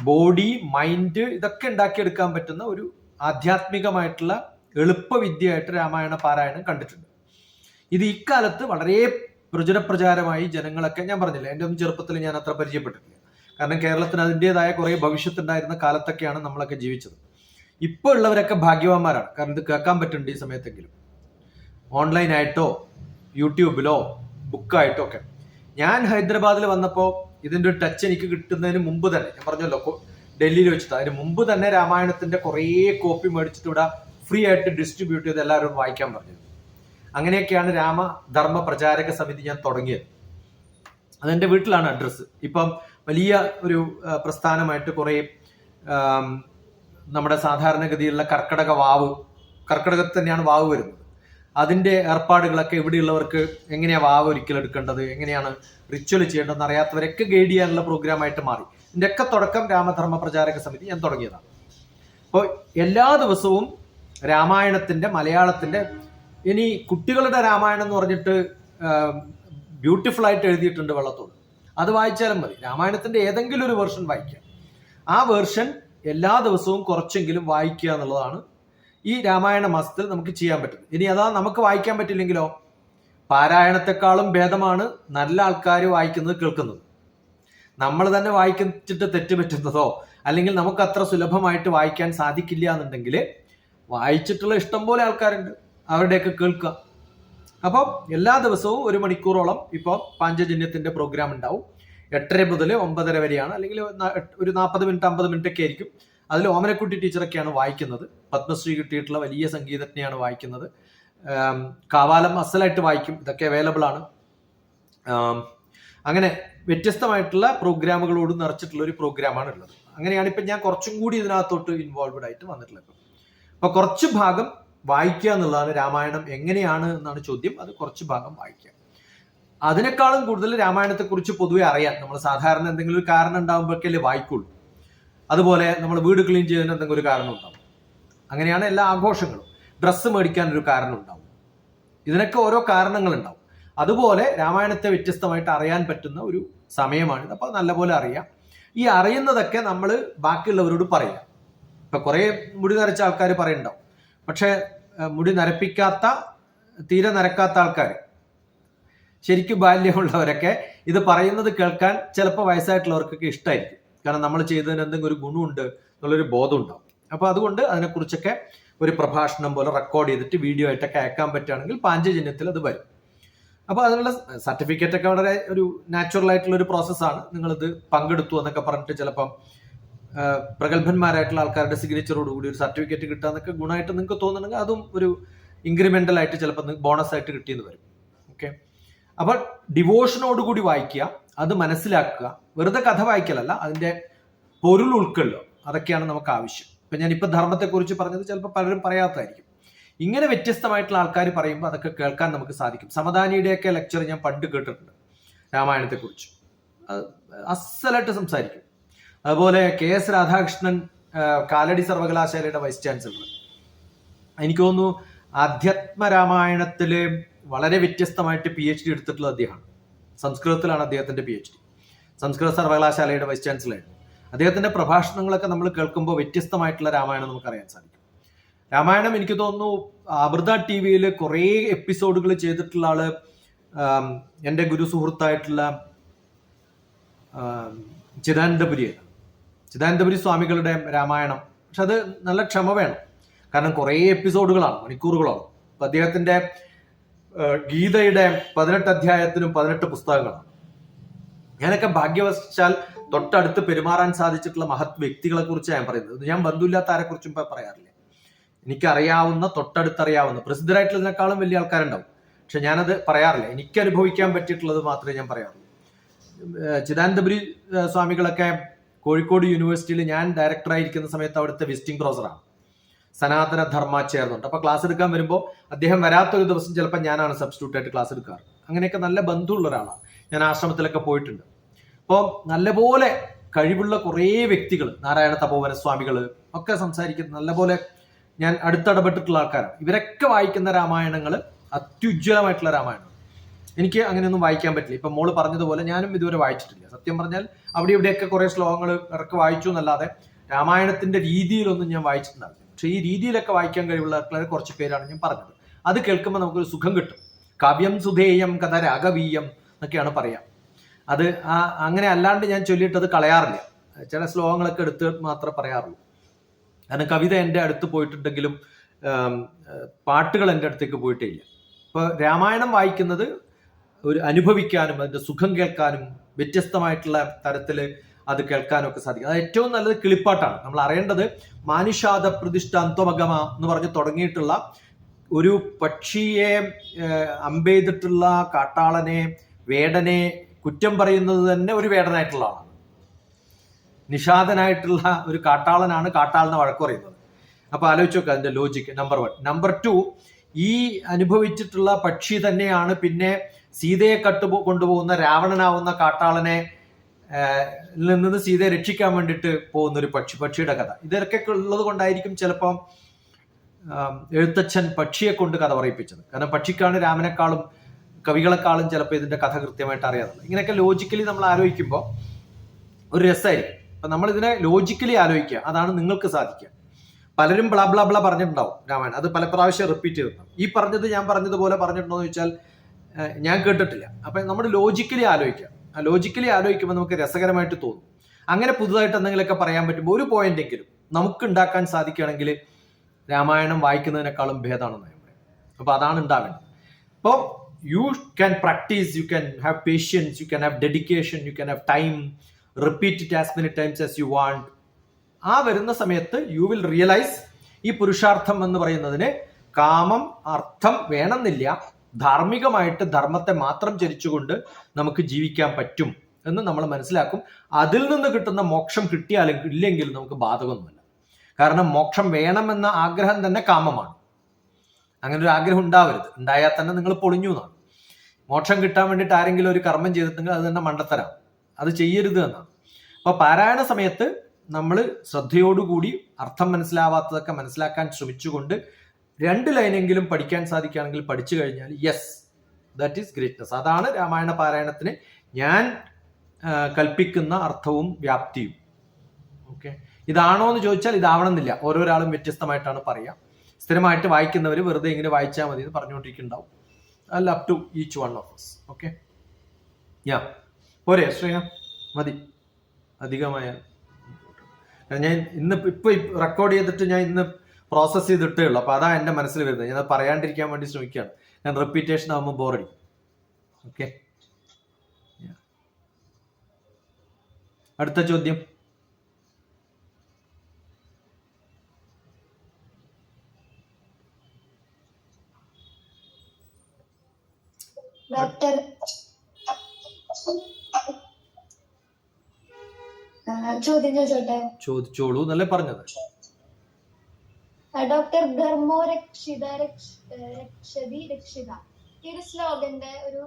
body mind ഇതൊക്കെ ഉണ്ടാക്കിയെടുക്കാൻ പറ്റുന്ന ഒരു ആധ്യാത്മികമായിട്ടുള്ള എളുപ്പവിദ്യയായിട്ട് രാമായണ പാരായണം കണ്ടിട്ടുണ്ട്. ഇത് ഇക്കാലത്ത് വളരെ പ്രചുരപ്രചാരമായി ജനങ്ങളൊക്കെ ഞാൻ പറഞ്ഞില്ല എന്റെ ഒന്നും ചെറുപ്പത്തിൽ ഞാൻ അത്ര പരിചയപ്പെട്ടിട്ടില്ല. കാരണം കേരളത്തിന് അതിന്റെതായ കുറേ ഭവിഷ്യത്തുണ്ടായിരുന്ന കാലത്തൊക്കെയാണ് നമ്മളൊക്കെ ജീവിച്ചത്. ഇപ്പോൾ ഉള്ളവരൊക്കെ ഭാഗ്യവാന്മാരാണ്. കാരണം ഇത് കേൾക്കാൻ പറ്റുന്നുണ്ട് ഈ സമയത്തെങ്കിലും. ഓൺലൈനായിട്ടോ യൂട്യൂബിലോ ബുക്കായിട്ടോ ഒക്കെ. ഞാൻ ഹൈദരാബാദിൽ വന്നപ്പോൾ ഇതിന്റെ ഒരു ടച്ച് എനിക്ക് കിട്ടുന്നതിന് മുമ്പ് തന്നെ ഞാൻ പറഞ്ഞല്ലോ ഡൽഹിയിൽ വെച്ചിട്ട്. അതിന് മുമ്പ് തന്നെ രാമായണത്തിന്റെ കുറേ കോപ്പി മേടിച്ചിട്ട് ഇവിടെ ഫ്രീ ആയിട്ട് ഡിസ്ട്രിബ്യൂട്ട് ചെയ്ത് എല്ലാവരും വായിക്കാൻ പറഞ്ഞത് അങ്ങനെയൊക്കെയാണ് രാമ ധർമ്മ പ്രചാരക സമിതി ഞാൻ തുടങ്ങിയത്. അതെന്റെ വീട്ടിലാണ് അഡ്രസ്സ് ഇപ്പം വലിയ ഒരു പ്രസ്ഥാനമായിട്ട് കുറേ നമ്മുടെ സാധാരണഗതിയിലുള്ള കർക്കടക വാവ് കർക്കടകത്തിൽ തന്നെയാണ് വാവ് വരുന്നത്. അതിന്റെ ഏർപ്പാടുകളൊക്കെ ഇവിടെയുള്ളവർക്ക് എങ്ങനെയാണ് വാവ് ഒരിക്കൽ എടുക്കേണ്ടത് എങ്ങനെയാണ് റിച്വൽ ചെയ്യേണ്ടതെന്ന് അറിയാത്തവരൊക്കെ ഗൈഡ് ചെയ്യാനുള്ള പ്രോഗ്രാമായിട്ട് മാറി. ഇതിന്റെയൊക്കെ തുടക്കം രാമധർമ്മ പ്രചാരക സമിതി ഞാൻ തുടങ്ങിയതാണ്. അപ്പോൾ എല്ലാ ദിവസവും രാമായണത്തിന്റെ മലയാളത്തിന്റെ ഇനി കുട്ടികളുടെ രാമായണം എന്ന് പറഞ്ഞിട്ട് ബ്യൂട്ടിഫുൾ ആയിട്ട് എഴുതിയിട്ടുണ്ട് വെള്ളത്തോട് അത് വായിച്ചാലും മതി. രാമായണത്തിന്റെ ഏതെങ്കിലും ഒരു വേർഷൻ വായിക്കാം. ആ വേർഷൻ എല്ലാ ദിവസവും കുറച്ചെങ്കിലും വായിക്കുക എന്നുള്ളതാണ് ഈ രാമായണ മാസത്തിൽ നമുക്ക് ചെയ്യാൻ പറ്റും ഇനി അതാ നമുക്ക് വായിക്കാൻ പറ്റില്ലെങ്കിലോ? പാരായണത്തെക്കാളും ഭേദമാണ് നല്ല ആൾക്കാർ വായിക്കുന്നത് കേൾക്കുന്നത്. നമ്മൾ തന്നെ വായിച്ചിട്ട് തെറ്റ് പറ്റുന്നതോ അല്ലെങ്കിൽ നമുക്ക് അത്ര സുലഭമായിട്ട് വായിക്കാൻ സാധിക്കില്ല എന്നുണ്ടെങ്കിൽ വായിച്ചിട്ടുള്ള ഇഷ്ടം പോലെ ആൾക്കാരുണ്ട്. അവരുടെയൊക്കെ കേൾക്കുക. അപ്പം എല്ലാ ദിവസവും ഒരു മണിക്കൂറോളം ഇപ്പോൾ പാഞ്ചജന്യത്തിന്റെ പ്രോഗ്രാം ഉണ്ടാവും. എട്ടര മുതൽ ഒമ്പതര വരെയാണ്. അല്ലെങ്കിൽ ഒരു നാൽപ്പത് മിനിറ്റ് അമ്പത് മിനിറ്റ് ഒക്കെ ആയിരിക്കും. അതിൽ ഓമനക്കുട്ടി ടീച്ചറൊക്കെയാണ് വായിക്കുന്നത്. പത്മശ്രീ കിട്ടിയിട്ടുള്ള വലിയ സംഗീതജ്ഞയാണ് വായിക്കുന്നത്. കാവാലം അസലായിട്ട് വായിക്കും. ഇതൊക്കെ അവൈലബിൾ ആണ്. അങ്ങനെ വ്യത്യസ്തമായിട്ടുള്ള പ്രോഗ്രാമുകളോട് നിറച്ചിട്ടുള്ള ഒരു പ്രോഗ്രാമാണ് ഉള്ളത് അങ്ങനെയാണ് ഇപ്പം ഞാൻ കുറച്ചും കൂടി ഇതിനകത്തോട്ട് ഇൻവോൾവഡ് ആയിട്ട് വന്നിട്ടുള്ളത്. അപ്പോൾ കുറച്ച് ഭാഗം വായിക്കുക എന്നുള്ളതാണ് രാമായണം എങ്ങനെയാണ് എന്നാണ് ചോദ്യം. അത് കുറച്ച് ഭാഗം വായിക്കുക അതിനേക്കാളും കൂടുതൽ രാമായണത്തെ കുറിച്ച് പൊതുവെ അറിയാം നമ്മൾ സാധാരണ എന്തെങ്കിലും ഒരു കാരണം ഉണ്ടാകുമ്പോഴേക്കല്ലേ വായിക്കുള്ളൂ. അതുപോലെ നമ്മൾ വീട് ക്ലീൻ ചെയ്യുന്ന എന്തെങ്കിലും ഒരു കാരണം ഉണ്ടാവും. അങ്ങനെയാണ് എല്ലാ ആഘോഷങ്ങളും. ഡ്രസ്സ് മേടിക്കാൻ ഒരു കാരണം ഉണ്ടാവും. ഇതിനൊക്കെ ഓരോ കാരണങ്ങൾ ഉണ്ടാവും. അതുപോലെ രാമായണത്തെ വ്യത്യസ്തമായിട്ട് അറിയാൻ പറ്റുന്ന ഒരു സമയമാണിത് അപ്പോൾ നല്ലപോലെ അറിയാം. ഈ അറിയുന്നതൊക്കെ നമ്മൾ ബാക്കിയുള്ളവരോട് പറയാം. ഇപ്പൊ കുറെ മുടി നരച്ച ആൾക്കാർ പറയുണ്ടാവും. പക്ഷെ മുടി നരപ്പിക്കാത്ത തീരെ നരക്കാത്ത ആൾക്കാർ ശരിക്കും ബാല്യമുള്ളവരൊക്കെ ഇത് പറയുന്നത് കേൾക്കാൻ ചിലപ്പോൾ വയസ്സായിട്ടുള്ളവർക്കൊക്കെ ഇഷ്ടമായിരിക്കും കാരണം നമ്മൾ ചെയ്തതിന് എന്തെങ്കിലും ഒരു ഗുണമുണ്ട് എന്നുള്ളൊരു ബോധം ഉണ്ടാവും അപ്പോൾ അതുകൊണ്ട് അതിനെക്കുറിച്ചൊക്കെ ഒരു പ്രഭാഷണം പോലെ റെക്കോർഡ് ചെയ്തിട്ട് വീഡിയോ ആയിട്ടൊക്കെ അയക്കാൻ പറ്റുകയാണെങ്കിൽ പാഞ്ചജന്യത്തിൽ അത് വരും. അപ്പോൾ അതിനുള്ള സർട്ടിഫിക്കറ്റ് ഒക്കെ വളരെ ഒരു നാച്ചുറൽ ആയിട്ടുള്ള ഒരു പ്രോസസ്സാണ് നിങ്ങളിത് പങ്കെടുത്തു എന്നൊക്കെ പറഞ്ഞിട്ട് ചിലപ്പം പ്രഗത്ഭന്മാരായിട്ടുള്ള ആൾക്കാരുടെ സിഗ്നേച്ചറോട് കൂടി ഒരു സർട്ടിഫിക്കറ്റ് കിട്ടുക എന്നൊക്കെ ഗുണമായിട്ട് നിങ്ങൾക്ക് തോന്നുന്നുണ്ടെങ്കിൽ അതും ഒരു ഇൻക്രിമെന്റൽ ആയിട്ട് ചിലപ്പോൾ ബോണസ് ആയിട്ട് കിട്ടിയെന്ന് വരും. ഓക്കെ അപ്പോൾ ഡിവോഷനോട് കൂടി വായിക്കുക അത് മനസ്സിലാക്കുക. വെറുതെ കഥ വായിക്കലല്ല അതിന്റെ പൊരുൾ ഉൾക്കൊള്ളുക. അതൊക്കെയാണ് നമുക്ക് ആവശ്യം. ഇപ്പൊ ഞാൻ ഇപ്പൊ ധർമ്മത്തെക്കുറിച്ച് പറഞ്ഞത് ചിലപ്പോൾ പലരും പറയാത്തതായിരിക്കും ഇങ്ങനെ വ്യത്യസ്തമായിട്ടുള്ള ആൾക്കാർ പറയുമ്പോൾ അതൊക്കെ കേൾക്കാൻ നമുക്ക് സാധിക്കും. സമദാനിയുടെയൊക്കെ ലെക്ചർ ഞാൻ പണ്ട് കേട്ടിട്ടുണ്ട് രാമായണത്തെക്കുറിച്ച്. അസലായിട്ട് സംസാരിക്കും. അതുപോലെ കെ എസ് രാധാകൃഷ്ണൻ കാലടി സർവകലാശാലയുടെ വൈസ് ചാൻസലർ എനിക്ക് തോന്നുന്നു അധ്യാത്മ രാമായണത്തിൽ വളരെ വ്യത്യസ്തമായിട്ട് പി എച്ച് ഡി എടുത്തിട്ടുള്ള അദ്ദേഹമാണ്. സംസ്കൃതത്തിലാണ് അദ്ദേഹത്തിന്റെ പി എച്ച് ഡി സംസ്കൃത സർവകലാശാലയുടെ വൈസ് ചാൻസലറായിരുന്നു അദ്ദേഹത്തിന്റെ പ്രഭാഷണങ്ങളൊക്കെ നമ്മൾ കേൾക്കുമ്പോൾ വ്യത്യസ്തമായിട്ടുള്ള രാമായണം നമുക്ക് അറിയാൻ സാധിക്കും. രാമായണം എനിക്ക് തോന്നുന്നു അമൃത ടി വിയിൽ കുറേ എപ്പിസോഡുകൾ ചെയ്തിട്ടുള്ള ആൾ എന്റെ ഗുരു സുഹൃത്തായിട്ടുള്ള ചിദാനന്ദപുരി ചിദാനന്ദപുരി സ്വാമികളുടെ രാമായണം. പക്ഷെ അത് നല്ല ക്ഷമ വേണം. കാരണം കുറേ എപ്പിസോഡുകളാണ് മണിക്കൂറുകളാണ്. അപ്പം അദ്ദേഹത്തിന്റെ ഗീതയുടെ പതിനെട്ട് അധ്യായത്തിനും പതിനെട്ട് പുസ്തകങ്ങളാണ്. ഞാനൊക്കെ ഭാഗ്യവശാൽ തൊട്ടടുത്ത് പെരുമാറാൻ സാധിച്ചിട്ടുള്ള മഹത് വ്യക്തികളെ കുറിച്ചാണ് ഞാൻ പറയുന്നത്. ഞാൻ ബന്ധുവില്ലാത്ത ആരെക്കുറിച്ചും പറയാറില്ല. എനിക്കറിയാവുന്ന തൊട്ടടുത്തറിയാവുന്ന പ്രസിദ്ധരായിട്ടുള്ളതിനേക്കാളും വലിയ ആൾക്കാരുണ്ടാവും. പക്ഷെ ഞാനത് പറയാറില്ല. എനിക്ക് അനുഭവിക്കാൻ പറ്റിയിട്ടുള്ളത് മാത്രമേ ഞാൻ പറയാറുള്ളൂ. ചിദാനന്ദപുരി സ്വാമികളൊക്കെ കോഴിക്കോട് യൂണിവേഴ്സിറ്റിയിൽ ഞാൻ ഡയറക്ടറായിരിക്കുന്ന സമയത്ത് അവിടുത്തെ വിസിറ്റിംഗ് പ്രൊഫസറാണ് സനാതന ധർമ്മ ചേർന്നുണ്ട് അപ്പൊ ക്ലാസ് എടുക്കാൻ വരുമ്പോൾ അദ്ദേഹം വരാത്തൊരു ദിവസം ചിലപ്പോൾ ഞാനാണ് സബ്സ്റ്റിറ്റ്യൂട്ട് ആയിട്ട് ക്ലാസ് എടുക്കാറ്. അങ്ങനെയൊക്കെ നല്ല ബന്ധമുള്ള ഒരാളാണ്. ഞാൻ ആശ്രമത്തിലൊക്കെ പോയിട്ടുണ്ട്. അപ്പോൾ നല്ലപോലെ കഴിവുള്ള കുറേ വ്യക്തികൾ നാരായണ തപോവന സ്വാമികൾ ഒക്കെ സംസാരിക്കുന്ന നല്ലപോലെ ഞാൻ അടുത്തിടപെട്ടിട്ടുള്ള ആൾക്കാരാണ്. ഇവരൊക്കെ വായിക്കുന്ന രാമായണങ്ങൾ അത്യുജ്വലമായിട്ടുള്ള രാമായണം എനിക്ക് അങ്ങനെയൊന്നും വായിക്കാൻ പറ്റില്ല. ഇപ്പം മോൾ പറഞ്ഞതുപോലെ ഞാനും ഇതുവരെ വായിച്ചിട്ടില്ല. സത്യം പറഞ്ഞാൽ അവിടെ ഇവിടെയൊക്കെ കുറേ ശ്ലോകങ്ങൾ ഇറക്കി വായിച്ചു എന്നല്ലാതെ രാമായണത്തിന്റെ രീതിയിലൊന്നും ഞാൻ വായിച്ചിട്ടുണ്ടാവില്ല പക്ഷേ ഈ രീതിയിലൊക്കെ വായിക്കാൻ കഴിവുള്ള ആൾക്കാർ കുറച്ച് പേരാണ് ഞാൻ പറഞ്ഞത്. അത് കേൾക്കുമ്പോൾ നമുക്കൊരു സുഖം കിട്ടും. കാവ്യം സുധേയം കഥ രാഗവീയം എന്നൊക്കെയാണ് പറയാം. അത് ആ അങ്ങനെ അല്ലാണ്ട് ഞാൻ ചൊല്ലിയിട്ടത് കളയാറില്ല. ചില ശ്ലോകങ്ങളൊക്കെ എടുത്ത് മാത്രമേ പറയാറുള്ളൂ. കാരണം കവിത എന്റെ അടുത്ത് പോയിട്ടുണ്ടെങ്കിലും പാട്ടുകൾ എന്റെ അടുത്തേക്ക് പോയിട്ടേ ഇല്ല. ഇപ്പോൾ രാമായണം വായിക്കുന്നത് ഒരു അനുഭവിക്കാനും അതിന്റെ സുഖം കേൾക്കാനും വ്യത്യസ്തമായിട്ടുള്ള തരത്തിൽ അത് കേൾക്കാനൊക്കെ സാധിക്കും. അത് ഏറ്റവും നല്ലത് കിളിപ്പാട്ടാണ്. നമ്മൾ അറിയേണ്ടത് മാനുഷാദ പ്രതിഷ്ഠ അന്തമഗമ എന്ന് പറഞ്ഞ് തുടങ്ങിയിട്ടുള്ള ഒരു പക്ഷിയെ അമ്പെയ്തിട്ടുള്ള കാട്ടാളനെ വേടനെ കുറ്റം പറയുന്നത് തന്നെ ഒരു വേടനായിട്ടുള്ള ആളാണ്. നിഷാദനായിട്ടുള്ള ഒരു കാട്ടാളനാണ് കാട്ടാളനെ വഴക്ക് പറയുന്നത്. അപ്പൊ ആലോചിച്ച് നോക്കുക അതിന്റെ logic number one number two ഈ അനുഭവിച്ചിട്ടുള്ള പക്ഷി തന്നെയാണ് പിന്നെ സീതയെ കട്ടു കൊണ്ടുപോകുന്ന രാവണനാവുന്ന കാട്ടാളനെ നിന്ന് സീതയെ രക്ഷിക്കാൻ വേണ്ടിയിട്ട് പോകുന്ന ഒരു പക്ഷി പക്ഷിയുടെ കഥ. ഇതൊക്കെ ഉള്ളത് കൊണ്ടായിരിക്കും ചിലപ്പം എഴുത്തച്ഛൻ പക്ഷിയെ കൊണ്ട് കഥ പറയിപ്പിച്ചത്. കാരണം പക്ഷിക്കാണ് രാമനെക്കാളും കവികളെക്കാളും ചിലപ്പോൾ ഇതിന്റെ കഥ കൃത്യമായിട്ട് അറിയാറുള്ളത് ഇങ്ങനെയൊക്കെ ലോജിക്കലി നമ്മൾ ആലോചിക്കുമ്പോൾ ഒരു രസമായിരിക്കും അപ്പൊ നമ്മൾ ഇതിനെ ലോജിക്കലി ആലോചിക്കുക. അതാണ് നിങ്ങൾക്ക് സാധിക്കുക. പലരും ബ്ലാ ബ്ലാ ബ്ലാ പറഞ്ഞിട്ടുണ്ടാവും രാമായണം. അത് പല പ്രാവശ്യം റിപ്പീറ്റ് ചെയ്തിട്ടുണ്ടാവും ഈ പറഞ്ഞത് ഞാൻ പറഞ്ഞതുപോലെ പറഞ്ഞിട്ടുണ്ടോ എന്ന് ചോദിച്ചാൽ ഞാൻ കേട്ടിട്ടില്ല. അപ്പൊ നമ്മൾ ലോജിക്കലി ആലോചിക്കാം ലോജിക്കലി ആലോചിക്കുമ്പോൾ നമുക്ക് രസകരമായിട്ട് തോന്നും. അങ്ങനെ പുതുതായിട്ട് എന്തെങ്കിലുമൊക്കെ പറയാൻ പറ്റുമ്പോൾ ഒരു പോയിന്റ് എങ്കിലും നമുക്ക് ഉണ്ടാക്കാൻ സാധിക്കുകയാണെങ്കിൽ രാമായണം വായിക്കുന്നതിനേക്കാളും ഭേദമാണെന്ന് ഞാൻ പറയും അപ്പൊ അതാണ് ഉണ്ടാവേണ്ടത്. അപ്പോൾ you can practise you can have patience you can have dedication you can have time repeat it as many times as you want ആ വരുന്ന സമയത്ത് യു വിൽ റിയലൈസ് ഈ പുരുഷാർത്ഥം എന്ന് പറയുന്നതിന് കാമം അർത്ഥം വേണമെന്നില്ല. ധാർമ്മികമായിട്ട് ധർമ്മത്തെ മാത്രം ചരിച്ചുകൊണ്ട് നമുക്ക് ജീവിക്കാൻ പറ്റും എന്ന് നമ്മൾ മനസ്സിലാക്കും. അതിൽ നിന്ന് കിട്ടുന്ന മോക്ഷം കിട്ടിയാലും ഇല്ലെങ്കിലും നമുക്ക് ബാധകമൊന്നുമില്ല. കാരണം മോക്ഷം വേണമെന്ന ആഗ്രഹം തന്നെ കാമമാണ്. അങ്ങനെ ഒരു ആഗ്രഹം ഉണ്ടാവരുത്. ഉണ്ടായാൽ തന്നെ നിങ്ങൾ പൊളിഞ്ഞു എന്നാണ്. മോക്ഷം കിട്ടാൻ വേണ്ടിയിട്ട് ആരെങ്കിലും ഒരു കർമ്മം ചെയ്തിട്ടുണ്ടെങ്കിൽ അത് തന്നെ മണ്ടത്തരാണ്. അത് ചെയ്യരുത് എന്നാണ്. അപ്പൊ പാരായണ സമയത്ത് നമ്മൾ ശ്രദ്ധയോടുകൂടി അർത്ഥം മനസ്സിലാവാത്തതൊക്കെ മനസ്സിലാക്കാൻ ശ്രമിച്ചുകൊണ്ട് രണ്ട് ലൈനെങ്കിലും പഠിക്കാൻ സാധിക്കുകയാണെങ്കിൽ പഠിച്ചു കഴിഞ്ഞാൽ യെസ് ദാറ്റ് ഈസ് ഗ്രേറ്റ്നസ് അതാണ് രാമായണ പാരായണത്തിന് ഞാൻ കൽപ്പിക്കുന്ന അർത്ഥവും വ്യാപ്തിയും. ഓക്കെ ഇതാണോ എന്ന് ചോദിച്ചാൽ ഇതാവണമെന്നില്ല. ഓരോരാളും വ്യത്യസ്തമായിട്ടാണ് പറയുക സ്ഥിരമായിട്ട് വായിക്കുന്നവർ വെറുതെ ഇങ്ങനെ വായിച്ചാൽ മതി എന്ന് പറഞ്ഞുകൊണ്ടിരിക്കുന്നുണ്ടാവും. അല്ല up to each one of us. Okay yeah പോരെ ശ്രേയ. മതി. അധികമായ ഞാൻ ഇന്ന് ഇപ്പൊ റെക്കോർഡ് ചെയ്തിട്ട് ഞാൻ ഇന്ന് പ്രോസസ്സ് ചെയ്തിട്ടേ ഉള്ളൂ. അപ്പൊ അതാ എന്റെ മനസ്സിൽ വരുന്നത്. ഞാൻ പറയാണ്ടിരിക്കാൻ വേണ്ടി ശ്രമിക്കുകയാണ്. ഞാൻ റിപ്പീറ്റേഷൻ ആകുമ്പോൾ ബോറടിക്കും ഓക്കെ അടുത്ത ചോദ്യം. ഡോക്ടർ ചോദ്യം ചോദിച്ചോട്ടെ? ചോദിച്ചോളൂ എന്നല്ലേ പറഞ്ഞത്? ഡോക്ടർ ധർമ്മോ രക്ഷിത രക്ഷതി രക്ഷിത. ഈ ഒരു ശ്ലോകന്റെ ഒരു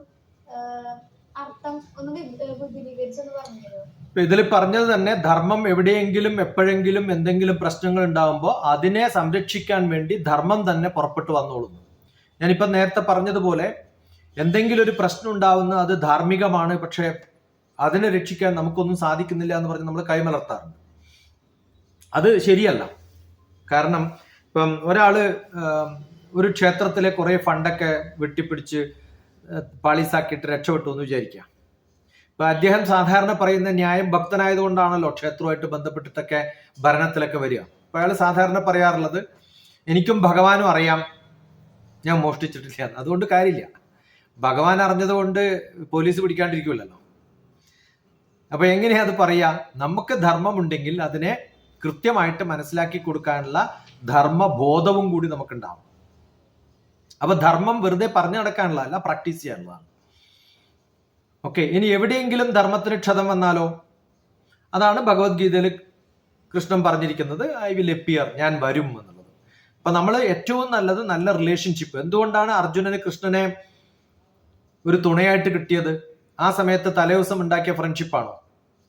അർത്ഥം ഒന്ന് വിപുലീകരിച്ചൊന്ന് പറഞ്ഞു തരുമോ? ഇപ്പൊ ഇതിൽ പറഞ്ഞത് തന്നെ ധർമ്മം എവിടെയെങ്കിലും എപ്പോഴെങ്കിലും എന്തെങ്കിലും പ്രശ്നങ്ങൾ ഉണ്ടാകുമ്പോൾ അതിനെ സംരക്ഷിക്കാൻ വേണ്ടി ധർമ്മം തന്നെ പുറപ്പെട്ടു വന്നോളുന്നു. ഞാനിപ്പോ നേരത്തെ പറഞ്ഞതുപോലെ എന്തെങ്കിലും ഒരു പ്രശ്നം ഉണ്ടാവുന്ന അത് ധാർമ്മികമാണ് പക്ഷെ അതിനെ രക്ഷിക്കാൻ നമുക്കൊന്നും സാധിക്കുന്നില്ല എന്ന് പറഞ്ഞ് നമ്മൾ കൈമലർത്താറുണ്ട്. അത് ശരിയല്ല. കാരണം ഇപ്പം ഒരാൾ ഒരു ക്ഷേത്രത്തിലെ കുറെ ഫണ്ടൊക്കെ വെട്ടിപ്പിടിച്ച് പാളീസാക്കിയിട്ട് രക്ഷപ്പെട്ടു എന്ന് വിചാരിക്കാം ഇപ്പൊ അദ്ദേഹം സാധാരണ പറയുന്ന ന്യായം ഭക്തനായതുകൊണ്ടാണല്ലോ ക്ഷേത്രവുമായിട്ട് ബന്ധപ്പെട്ടിട്ടൊക്കെ ഭരണത്തിലൊക്കെ വരിക. അപ്പൊ അയാൾ സാധാരണ പറയാറുള്ളത് എനിക്കും ഭഗവാനും അറിയാം ഞാൻ മോഷ്ടിച്ചിട്ടില്ല അതുകൊണ്ട് കാര്യമില്ല. ഭഗവാൻ അറിഞ്ഞതുകൊണ്ട് പോലീസ് പിടിക്കാണ്ടിരിക്കുമല്ലോ അപ്പൊ എങ്ങനെയാ അത് പറയാ? നമുക്ക് ധർമ്മമുണ്ടെങ്കിൽ അതിനെ കൃത്യമായിട്ട് മനസ്സിലാക്കി കൊടുക്കാനുള്ള ധർമ്മബോധവും കൂടി നമുക്കുണ്ടാവും. അപ്പൊ ധർമ്മം വെറുതെ പറഞ്ഞു നടക്കാനുള്ള അല്ല പ്രാക്ടീസ് ചെയ്യാനുള്ളതാണ്. ഓക്കെ ഇനി എവിടെയെങ്കിലും ധർമ്മത്തിന് ക്ഷതം വന്നാലോ? അതാണ് ഭഗവത്ഗീതയിൽ കൃഷ്ണൻ പറഞ്ഞിരിക്കുന്നത് ഐ വിൽ എപ്പിയർ ഞാൻ വരും എന്നുള്ളത്. അപ്പൊ നമ്മൾ ഏറ്റവും നല്ലത് നല്ല റിലേഷൻഷിപ്പ് എന്തുകൊണ്ടാണ് അർജുനന് കൃഷ്ണനെ ഒരു തുണയായിട്ട് കിട്ടിയത്? ആ സമയത്ത് തലേദിവസം ഉണ്ടാക്കിയ ഫ്രണ്ട്ഷിപ്പാണോ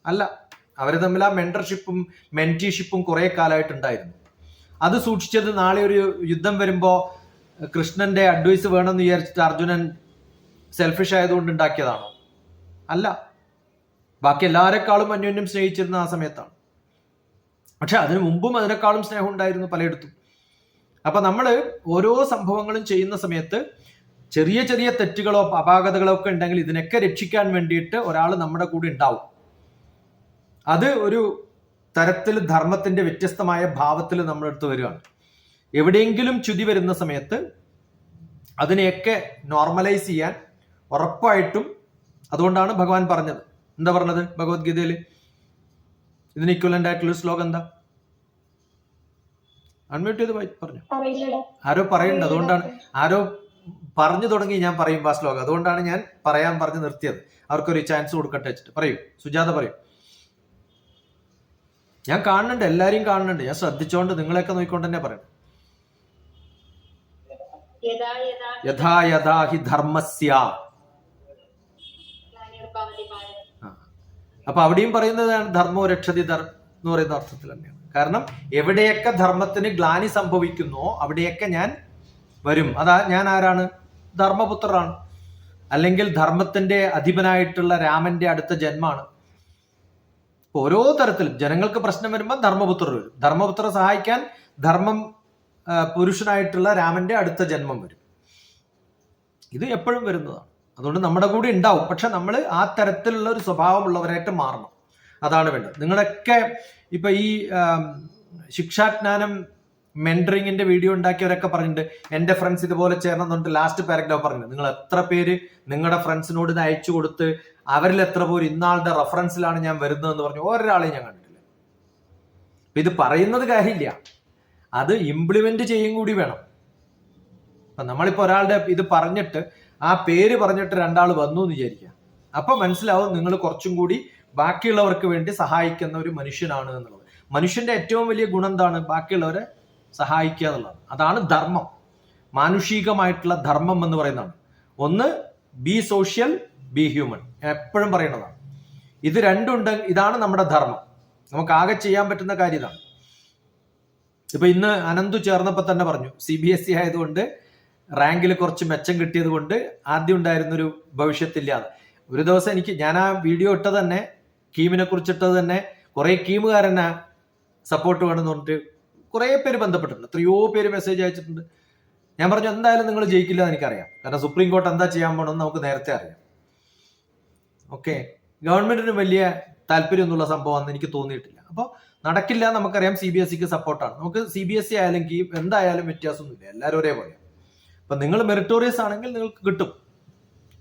അല്ല അവർ തമ്മിൽ ആ മെന്റർഷിപ്പും മെന്റീഷിപ്പും കുറെ കാലമായിട്ടുണ്ടായിരുന്നു അത് സൂക്ഷിച്ചത് നാളെ ഒരു യുദ്ധം വരുമ്പോ കൃഷ്ണന്റെ അഡ്വൈസ് വേണമെന്ന് വിചാരിച്ചിട്ട് അർജുനൻ സെൽഫിഷ് ആയതുകൊണ്ട് ഉണ്ടാക്കിയതാണോ? അല്ല. ബാക്കി എല്ലാവരെക്കാളും അന്യോന്യം സ്നേഹിച്ചിരുന്ന ആ സമയത്താണ്. പക്ഷെ അതിനു മുമ്പും അതിനേക്കാളും സ്നേഹം ഉണ്ടായിരുന്നു പലയിടത്തും. അപ്പൊ നമ്മൾ ഓരോ സംഭവങ്ങളും ചെയ്യുന്ന സമയത്ത് ചെറിയ ചെറിയ തെറ്റുകളോ അപാകതകളോ ഒക്കെ ഉണ്ടെങ്കിൽ ഇതിനൊക്കെ രക്ഷിക്കാൻ വേണ്ടിയിട്ട് ഒരാൾ നമ്മുടെ കൂടെ ഉണ്ടാവും. അത് ഒരു തരത്തിൽ ധർമ്മത്തിന്റെ വ്യത്യസ്തമായ ഭാവത്തിൽ നമ്മൾ എടുത്തു വരികയാണ്. എവിടെയെങ്കിലും ചുതി വരുന്ന സമയത്ത് അതിനെയൊക്കെ നോർമലൈസ് ചെയ്യാൻ ഉറപ്പായിട്ടും അതുകൊണ്ടാണ് ഭഗവാൻ പറഞ്ഞത്. എന്താ പറഞ്ഞത് ഭഗവത്ഗീതയിൽ? ഇതിന് ഇക്വലന്റ് ആയിട്ടുള്ള ശ്ലോകം എന്താ? അൺമ്യൂട്ട് ചെയ്ത് പറഞ്ഞു. ആരോ പറയുന്നുണ്ട് അതുകൊണ്ടാണ് ആരോ പറഞ്ഞു തുടങ്ങി ഞാൻ പറയും ആ ശ്ലോകം. അതുകൊണ്ടാണ് ഞാൻ പറയാൻ പറഞ്ഞ് നിർത്തിയത്. അവർക്കൊരു ചാൻസ് കൊടുക്കട്ടെ വെച്ചിട്ട്. പറയൂ. സുജാത പറയൂ. ഞാൻ കാണുന്നുണ്ട് എല്ലാരെയും കാണുന്നുണ്ട്. ഞാൻ ശ്രദ്ധിച്ചോണ്ട് നിങ്ങളെയൊക്കെ നോക്കിക്കൊണ്ട് തന്നെ പറയണം യഥാ യഥാ ഹി ധർമ്മസ്യ. അപ്പൊ അവിടെയും പറയുന്നതാണ് ധർമ്മോ രക്ഷതി ധർ എന്ന് പറയുന്ന അർത്ഥത്തിൽ തന്നെയാണ്. കാരണം എവിടെയൊക്കെ ധർമ്മത്തിന് ഗ്ലാനി സംഭവിക്കുന്നോ അവിടെയൊക്കെ ഞാൻ വരും. അതാ ഞാൻ ആരാണ്? ധർമ്മപുത്രനാണ്. അല്ലെങ്കിൽ ധർമ്മത്തിന്റെ അധിപനായിട്ടുള്ള രാമന്റെ അടുത്ത ജന്മാണ്. ഓരോ തരത്തിലും ജനങ്ങൾക്ക് പ്രശ്നം വരുമ്പോൾ ധർമ്മപുത്രർ വരും. ധർമ്മപുത്രരെ സഹായിക്കാൻ ധർമ്മം പുരുഷനായിട്ടുള്ള രാമന്റെ അടുത്ത ജന്മം വരും. ഇത് എപ്പോഴും വരുന്നതാണ്. അതുകൊണ്ട് നമ്മുടെ കൂടെ ഉണ്ടാവും. പക്ഷെ നമ്മൾ ആ തരത്തിലുള്ള ഒരു സ്വഭാവമുള്ളവരായിട്ട് മാറണം. അതാണ് വേണ്ടത്. നിങ്ങളൊക്കെ ഇപ്പൊ ഈ ശിക്ഷാജ്ഞാനം മെന്ററിങ്ങിന്റെ വീഡിയോ ഉണ്ടാക്കിയവരൊക്കെ പറഞ്ഞിട്ടുണ്ട്. എന്റെ ഫ്രണ്ട്സ് ഇതുപോലെ ചേർന്നെന്നുണ്ട് ലാസ്റ്റ് പാരഗ്രാഫ് പറഞ്ഞു നിങ്ങൾ എത്ര പേര് നിങ്ങളുടെ ഫ്രണ്ട്സിനോട് ഇത് അയച്ചു കൊടുത്ത് അവരിൽ എത്ര പേര് ഇന്നാളുടെ റെഫറൻസിലാണ് ഞാൻ വരുന്നതെന്ന് പറഞ്ഞു ഒരാളെയും ഞാൻ കണ്ടിട്ടില്ല. ഇത് പറയുന്നത് കാര്യമില്ല. അത് ഇംപ്ലിമെന്റ് ചെയ്യും കൂടി വേണം. അപ്പൊ നമ്മളിപ്പോ ഒരാളുടെ ഇത് പറഞ്ഞിട്ട് ആ പേര് പറഞ്ഞിട്ട് രണ്ടാൾ വന്നു എന്ന് വിചാരിക്കുക. അപ്പൊ മനസ്സിലാവും നിങ്ങൾ കുറച്ചും കൂടി ബാക്കിയുള്ളവർക്ക് വേണ്ടി സഹായിക്കുന്ന ഒരു മനുഷ്യനാണ് എന്നുള്ളത്. മനുഷ്യന്റെ ഏറ്റവും വലിയ ഗുണം എന്താണ്? ബാക്കിയുള്ളവരെ സഹായിക്കുക എന്നുള്ളത് അതാണ് ധർമ്മം. മാനുഷികമായിട്ടുള്ള ധർമ്മം എന്ന് പറയുന്നതാണ്. ഒന്ന് ബി സോഷ്യൽ ബി ഹ്യൂമൻ എപ്പോഴും പറയുന്നതാണ് ഇത് രണ്ടുണ്ട് ഇതാണ് നമ്മുടെ ധർമ്മം. നമുക്ക് ആകെ ചെയ്യാൻ പറ്റുന്ന കാര്യം ഇതാണ്. ഇപ്പൊ ഇന്ന് അനന്തു ചേർന്നപ്പോ തന്നെ പറഞ്ഞു സി ബി എസ് ഇ ആയതുകൊണ്ട് റാങ്കിൽ കുറച്ച് മെച്ചം കിട്ടിയത് കൊണ്ട് ആദ്യം ഉണ്ടായിരുന്നൊരു ഭവിഷ്യത്തില്ലാതെ. ഒരു ദിവസം എനിക്ക് ഞാൻ ആ വീഡിയോ ഇട്ട തന്നെ കീമിനെ കുറിച്ചിട്ടത് തന്നെ കുറെ കീമുകാരനെ സപ്പോർട്ട് വേണമെന്ന് പറഞ്ഞിട്ട് കുറെ പേര് ബന്ധപ്പെട്ടിട്ടുണ്ട്. എത്രയോ പേര് മെസ്സേജ് അയച്ചിട്ടുണ്ട്. ഞാൻ പറഞ്ഞു എന്തായാലും നിങ്ങൾ ജയിക്കില്ല എന്ന് എനിക്കറിയാം. കാരണം സുപ്രീം കോർട്ട് എന്താ ചെയ്യാൻ പോകണമെന്ന് നമുക്ക് നേരത്തെ അറിയാം. ഓക്കെ. ഗവൺമെന്റിന് വലിയ താല്പര്യം എന്നുള്ള സംഭവമാണെന്ന് എനിക്ക് തോന്നിയിട്ടില്ല. അപ്പോൾ നടക്കില്ല നമുക്കറിയാം സി ബി എസ് സിക്ക് സപ്പോർട്ടാണ്. നമുക്ക് സി ബി എസ് സി ആയാലും എന്തായാലും വ്യത്യാസമൊന്നുമില്ല. എല്ലാവരും ഒരേപോലെ. അപ്പൊ നിങ്ങൾ മെറിറ്റോറിയസ് ആണെങ്കിൽ നിങ്ങൾക്ക് കിട്ടും.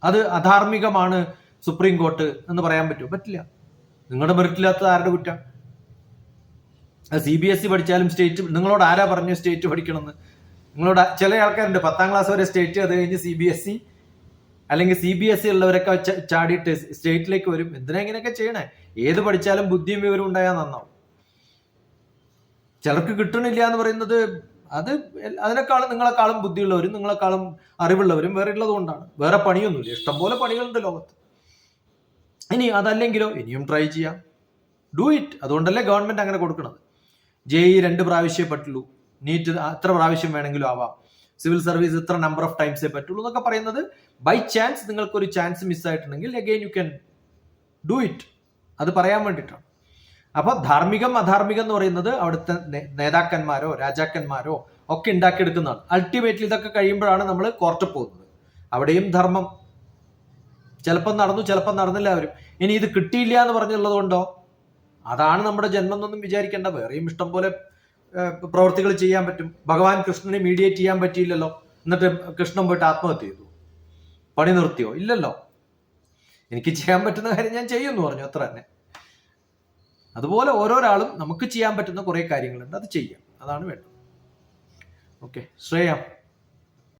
അത് അധാർമികമാണ് സുപ്രീം കോർട്ട് എന്ന് പറയാൻ പറ്റും പറ്റില്ല. നിങ്ങളുടെ മെറിറ്റില്ലാത്തത് ആരുടെ കുറ്റം? സി ബി എസ് സി പഠിച്ചാലും സ്റ്റേറ്റ് നിങ്ങളോട് ആരാ പറഞ്ഞു സ്റ്റേറ്റ് പഠിക്കണമെന്ന്? നിങ്ങളോട് ചില ആൾക്കാരുണ്ട്. പത്താം ക്ലാസ് വരെ സ്റ്റേറ്റ് അത് കഴിഞ്ഞ് സി ബി എസ് ഇ അല്ലെങ്കിൽ സി ബി എസ് ഇ ഉള്ളവരൊക്കെ ചാടിയിട്ട് സ്റ്റേറ്റിലേക്ക് വരും. എന്തിനാ ഇങ്ങനെയൊക്കെ ചെയ്യണേ? ഏത് പഠിച്ചാലും ബുദ്ധിയും വിവരം ഉണ്ടായാൽ നന്നാവും. ചിലർക്ക് കിട്ടണില്ല എന്ന് പറയുന്നത് അത് അതിനേക്കാളും നിങ്ങളെക്കാളും ബുദ്ധിയുള്ളവരും നിങ്ങളെക്കാളും അറിവുള്ളവരും വേറെ ഉള്ളത് കൊണ്ടാണ്. വേറെ പണിയൊന്നുമില്ല. ഇഷ്ടംപോലെ പണികളുണ്ട് ലോകത്ത്. ഇനി അതല്ലെങ്കിലോ ഇനിയും ട്രൈ ചെയ്യാം. ഡു ഇറ്റ് അതുകൊണ്ടല്ലേ ഗവൺമെന്റ് അങ്ങനെ കൊടുക്കുന്നത് ജെ ഇ രണ്ട് പ്രാവശ്യമേ പറ്റുള്ളൂ. നീറ്റ് അത്ര പ്രാവശ്യം വേണമെങ്കിലും ആവാം. സിവിൽ സർവീസ് ഇത്ര നമ്പർ ഓഫ് ടൈംസേ പറ്റുള്ളൂ എന്നൊക്കെ പറയുന്നത് ബൈ ചാൻസ് നിങ്ങൾക്ക് ഒരു ചാൻസ് മിസ് ആയിട്ടുണ്ടെങ്കിൽ again you can do it അത് പറയാൻ വേണ്ടിയിട്ടാണ് അപ്പോൾ ധാർമ്മികം അധാർമികം എന്ന് പറയുന്നത് അവിടുത്തെ നേതാക്കന്മാരോ രാജാക്കന്മാരോ ഒക്കെ ഉണ്ടാക്കിയെടുക്കുന്നതാണ്. അൾട്ടിമേറ്റ്ലി ഇതൊക്കെ കഴിയുമ്പോഴാണ് നമ്മൾ കോർട്ടിൽ പോകുന്നത്. അവിടെയും ധർമ്മം. ചിലപ്പം നടന്നു ചിലപ്പം നടന്നില്ല അവരും. ഇനി ഇത് കിട്ടിയില്ല എന്ന് പറഞ്ഞുള്ളത് കൊണ്ടോ അതാണ് നമ്മുടെ ജന്മം എന്നൊന്നും വിചാരിക്കേണ്ട. വേറെയും ഇഷ്ടം പോലെ പ്രവർത്തികൾ ചെയ്യാൻ പറ്റും. ഭഗവാൻ കൃഷ്ണനെ മീഡിയേറ്റ് ചെയ്യാൻ പറ്റിയില്ലല്ലോ. എന്നിട്ട് കൃഷ്ണൻ പോയിട്ട് ആത്മഹത്യ ചെയ്തു. പണി നിർത്തിയോ? ഇല്ലല്ലോ. എനിക്ക് ചെയ്യാൻ പറ്റുന്ന കാര്യം ഞാൻ ചെയ്യുമെന്ന് പറഞ്ഞു. അത്ര തന്നെ. അതുപോലെ ഓരോരാളും നമുക്ക് ചെയ്യാൻ പറ്റുന്ന കുറേ കാര്യങ്ങളുണ്ട്. അത് ചെയ്യാം. അതാണ് വേണ്ടത്. ഓക്കെ ശ്രേയ.